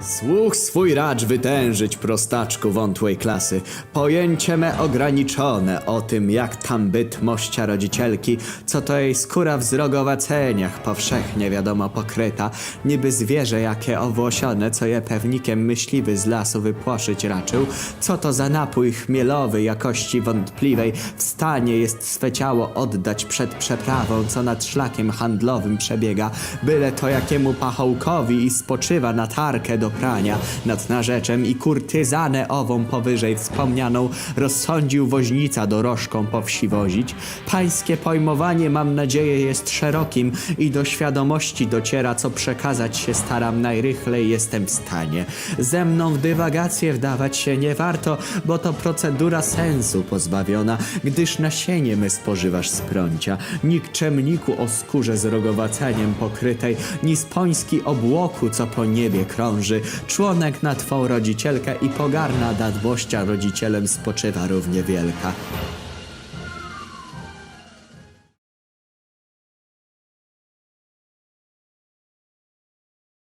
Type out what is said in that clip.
Słuch swój racz wytężyć, prostaczku wątłej klasy. Pojęcie me ograniczone o tym, jak tam byt mościa rodzicielki, co to jej skóra w zrogowaceniach powszechnie wiadomo pokryta, niby zwierzę jakie owłosione, co je pewnikiem myśliwy z lasu wypłoszyć raczył, co to za napój chmielowy jakości wątpliwej, w stanie jest swe ciało oddać przed przeprawą, co nad szlakiem handlowym przebiega, byle to jakiemu pachołkowi i spoczywa na tarkę do prania nad narzeczem i kurtyzanę ową powyżej wspomnianą rozsądził woźnica dorożką po wsi wozić. Pańskie pojmowanie mam nadzieję jest szerokim i do świadomości dociera, co przekazać się staram najrychlej jestem w stanie. Ze mną w dywagację wdawać się nie warto, bo to procedura sensu pozbawiona, gdyż nasienie my spożywasz z prącia. Nikczemniku o skórze z rogowaceniem pokrytej, ni spoński obłoku, co po niebie krąży. Członek na twą rodzicielkę i pogarna dadłościa rodzicielem spoczywa równie wielka.